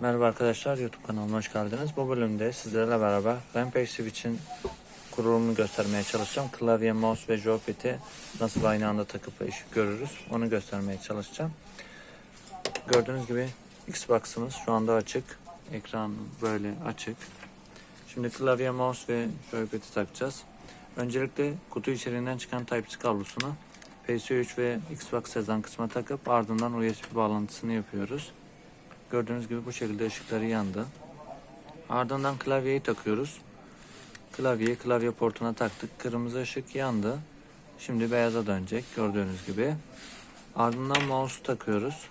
Merhaba arkadaşlar YouTube kanalıma hoş geldiniz. Bu bölümde sizlerle beraber Rampage Switch'in kurulumunu göstermeye çalışacağım. Klavye, mouse ve joypad'i nasıl aynı anda takıp iş görürüz onu göstermeye çalışacağım. Gördüğünüz gibi Xbox'ımız şu anda açık. Ekran böyle açık. Şimdi klavye, mouse ve joypad'i takacağız. Öncelikle kutu içeriğinden çıkan Type-C kablosunu PS3 ve Xbox sezon kısmına takıp ardından USB bağlantısını yapıyoruz. Gördüğünüz gibi bu şekilde ışıkları yandı. Ardından klavyeyi takıyoruz. Klavyeyi klavye portuna taktık. Kırmızı ışık yandı. Şimdi beyaza dönecek gördüğünüz gibi. Ardından mouse'u takıyoruz.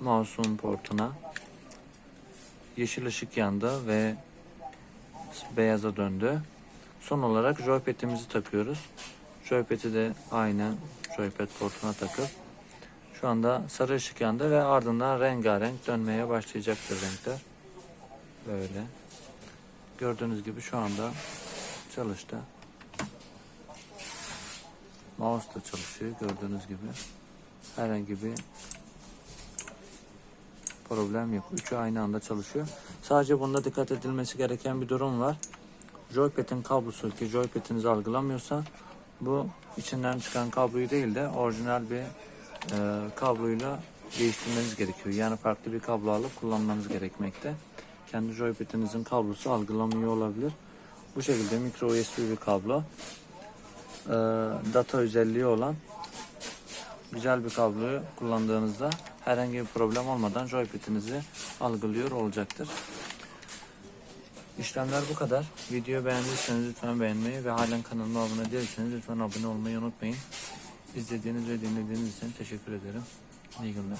Mouse'un portuna. Yeşil ışık yandı ve beyaza döndü. Son olarak joypad'imizi takıyoruz. Joypad'i de aynı joypad portuna takıp şu anda sarı ışık yandı ve ardından rengarenk dönmeye başlayacaktır renkler. Böyle. Gördüğünüz gibi şu anda çalıştı. Mouse da çalışıyor gördüğünüz gibi. Herhangi bir problem yok. Üçü aynı anda çalışıyor. Sadece bunda dikkat edilmesi gereken bir durum var. Joypad'in kablosu ki joypad'inizi algılamıyorsa bu içinden çıkan kabloyu değil de orijinal bir e, kabloyla değiştirmeniz gerekiyor. Yani farklı bir kablo alıp kullanmanız gerekmekte. Kendi joypad'inizin kablosu algılamıyor olabilir. Bu şekilde mikro USB bir kablo. E, data özelliği olan güzel bir kabloyu kullandığınızda herhangi bir problem olmadan joypad'inizi algılıyor olacaktır. İşlemler bu kadar. Videoyu beğendiyseniz lütfen beğenmeyi ve halen kanalıma abone değilseniz lütfen abone olmayı unutmayın. İzlediğiniz ve dinlediğiniz için teşekkür ederim. İyi günler.